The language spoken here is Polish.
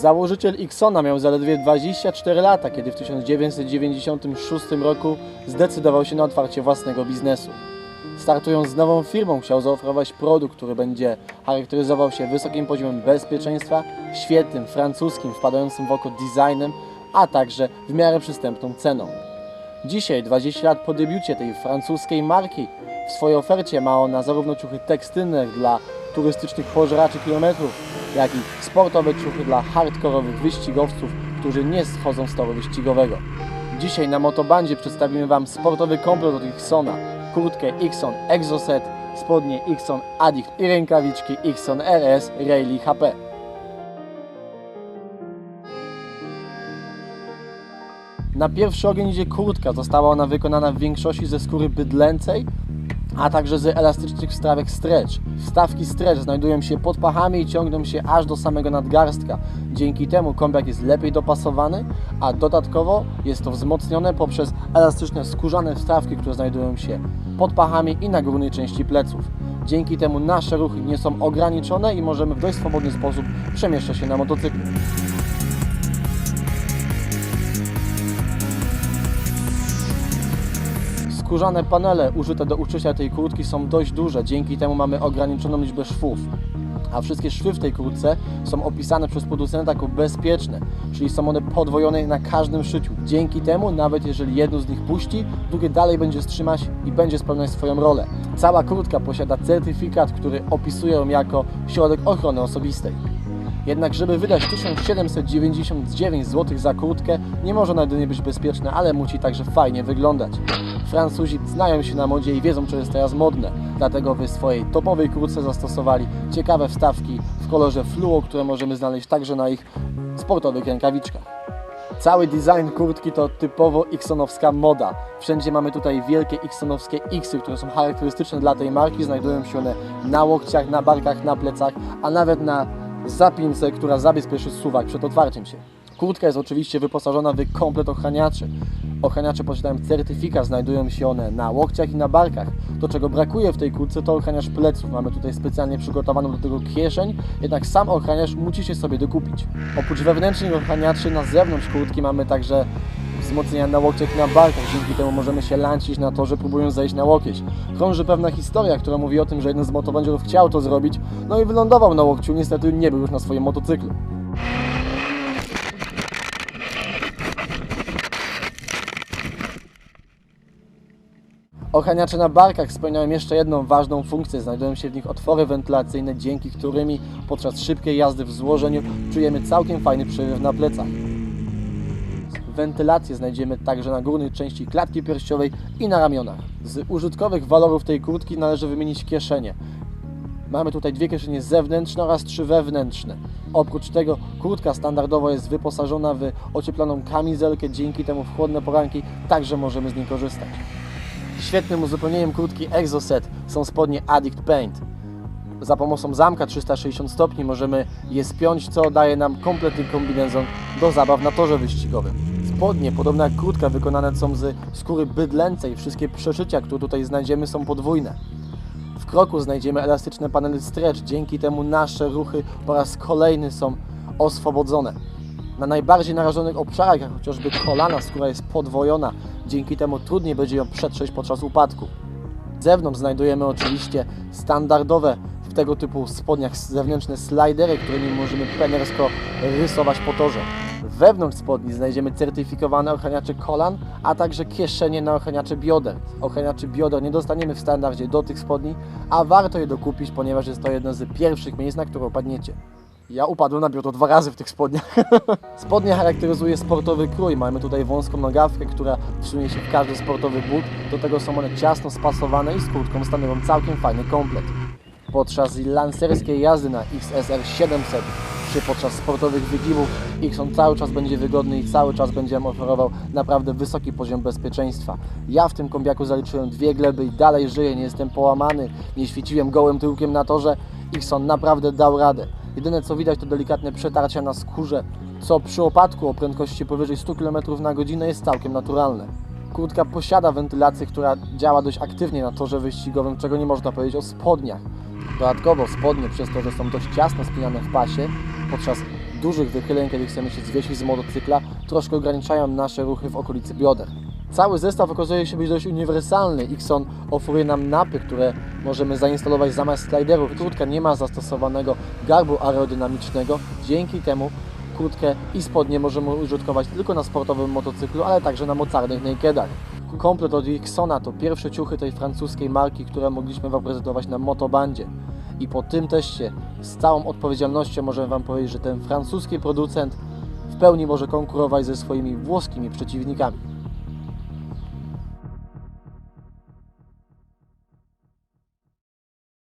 Założyciel Xona miał zaledwie 24 lata, kiedy w 1996 roku zdecydował się na otwarcie własnego biznesu. Startując z nową firmą, chciał zaoferować produkt, który będzie charakteryzował się wysokim poziomem bezpieczeństwa, świetnym francuskim, wpadającym w oko designem, a także w miarę przystępną ceną. Dzisiaj, 20 lat po debiucie tej francuskiej marki, w swojej ofercie ma ona zarówno ciuchy tekstylne dla turystycznych pożeraczy kilometrów, jak i sportowe ciuchy dla hardkorowych wyścigowców, którzy nie schodzą z toru wyścigowego. Dzisiaj na Motobandzie przedstawimy Wam sportowy komplet od Xona, kurtkę Xon Exoset, spodnie Xon Addict i rękawiczki Xon RS Rayleigh HP. Na pierwszy ogień idzie kurtka. Została ona wykonana w większości ze skóry bydlęcej, a także z elastycznych wstawek stretch. Wstawki stretch znajdują się pod pachami i ciągną się aż do samego nadgarstka. Dzięki temu kombiak jest lepiej dopasowany, a dodatkowo jest to wzmocnione poprzez elastyczne skórzane wstawki, które znajdują się pod pachami i na górnej części pleców. Dzięki temu nasze ruchy nie są ograniczone i możemy w dość swobodny sposób przemieszczać się na motocyklu. Skórzane panele użyte do uszycia tej kurtki są dość duże, dzięki temu mamy ograniczoną liczbę szwów. A wszystkie szwy w tej kurtce są opisane przez producenta jako bezpieczne, czyli są one podwojone na każdym szyciu. Dzięki temu, nawet jeżeli jedno z nich puści, drugie dalej będzie trzymać i będzie spełniać swoją rolę. Cała kurtka posiada certyfikat, który opisuje ją jako środek ochrony osobistej. Jednak żeby wydać 1799 zł za kurtkę, nie może ona jedynie być bezpieczna, ale musi także fajnie wyglądać. Francuzi znają się na modzie i wiedzą, co jest teraz modne, dlatego w swojej topowej kurtce zastosowali ciekawe wstawki w kolorze fluo, które możemy znaleźć także na ich sportowych rękawiczkach. Cały design kurtki to typowo Xonowska moda. Wszędzie mamy tutaj wielkie Xonowskie Xy, które są charakterystyczne dla tej marki. Znajdują się one na łokciach, na barkach, na plecach, a nawet na zapince, która zabezpieczy suwak przed otwarciem się. Kurtka jest oczywiście wyposażona w komplet ochraniaczy. Ochraniacze posiadają certyfikat, znajdują się one na łokciach i na barkach. To, czego brakuje w tej kurtce, to ochraniacz pleców. Mamy tutaj specjalnie przygotowaną do tego kieszeń, jednak sam ochraniacz musicie sobie dokupić. Oprócz wewnętrznych ochraniaczy na zewnątrz kurtki mamy także wzmocnienia na łokciach i na barkach. Dzięki temu możemy się lancić na torze, próbując zejść na łokieć. Krąży pewna historia, która mówi o tym, że jeden z motobędziorów chciał to zrobić, no i wylądował na łokciu, niestety nie był już na swoim motocyklu. Ochraniacze na barkach spełniają jeszcze jedną ważną funkcję. Znajdują się w nich otwory wentylacyjne, dzięki którymi podczas szybkiej jazdy w złożeniu czujemy całkiem fajny przewiew na plecach. Wentylację znajdziemy także na górnej części klatki piersiowej i na ramionach. Z użytkowych walorów tej kurtki należy wymienić kieszenie. Mamy tutaj dwie kieszenie zewnętrzne oraz trzy wewnętrzne. Oprócz tego kurtka standardowo jest wyposażona w ocieploną kamizelkę, dzięki temu w chłodne poranki także możemy z niej korzystać. Świetnym uzupełnieniem kurtki Exoset są spodnie Addict Paint. Za pomocą zamka 360 stopni możemy je spiąć, co daje nam kompletny kombinezon do zabaw na torze wyścigowym. Spodnie, podobne jak kurtka, wykonane są z skóry bydlęcej. Wszystkie przeszycia, które tutaj znajdziemy są podwójne. W kroku znajdziemy elastyczne panele stretch, dzięki temu nasze ruchy po raz kolejny są oswobodzone. Na najbardziej narażonych obszarach, jak chociażby kolana, skóra jest podwojona, dzięki temu trudniej będzie ją przetrzeć podczas upadku. Z zewnątrz znajdujemy oczywiście standardowe w tego typu spodniach zewnętrzne slidery, którymi możemy plenersko rysować po torze. Wewnątrz spodni znajdziemy certyfikowane ochraniacze kolan, a także kieszenie na ochraniacze bioder. Ochraniaczy bioder nie dostaniemy w standardzie do tych spodni, a warto je dokupić, ponieważ jest to jedno z pierwszych miejsc, na które upadniecie. Ja upadłem na biodro dwa razy w tych spodniach. Spodnie charakteryzuje sportowy krój. Mamy tutaj wąską nogawkę, która wsunie się w każdy sportowy but. Do tego są one ciasno spasowane i z kurtką stanowią całkiem fajny komplet. Podczas lancerskiej jazdy na XSR 700 czy podczas sportowych wygiwów Xon cały czas będzie wygodny i cały czas będzie oferował naprawdę wysoki poziom bezpieczeństwa. Ja w tym kombiaku zaliczyłem dwie gleby i dalej żyję, nie jestem połamany, nie świeciłem gołym tyłkiem na torze. Xon naprawdę dał radę. Jedyne co widać to delikatne przetarcia na skórze, co przy opadku o prędkości powyżej 100 km na godzinę jest całkiem naturalne. Kurtka posiada wentylację, która działa dość aktywnie na torze wyścigowym, czego nie można powiedzieć o spodniach. Dodatkowo spodnie, przez to, że są dość ciasno spinane w pasie, podczas dużych wychyleń, kiedy chcemy się zwiesić z motocykla, troszkę ograniczają nasze ruchy w okolicy bioder. Cały zestaw okazuje się być dość uniwersalny. Xon oferuje nam napy, które możemy zainstalować zamiast sliderów. Kurtka nie ma zastosowanego garbu aerodynamicznego, dzięki temu kurtkę i spodnie możemy użytkować tylko na sportowym motocyklu, ale także na mocarnych nakedach. Komplet od Xona to pierwsze ciuchy tej francuskiej marki, które mogliśmy Wam prezentować na motobandzie. I po tym teście z całą odpowiedzialnością możemy Wam powiedzieć, że ten francuski producent w pełni może konkurować ze swoimi włoskimi przeciwnikami.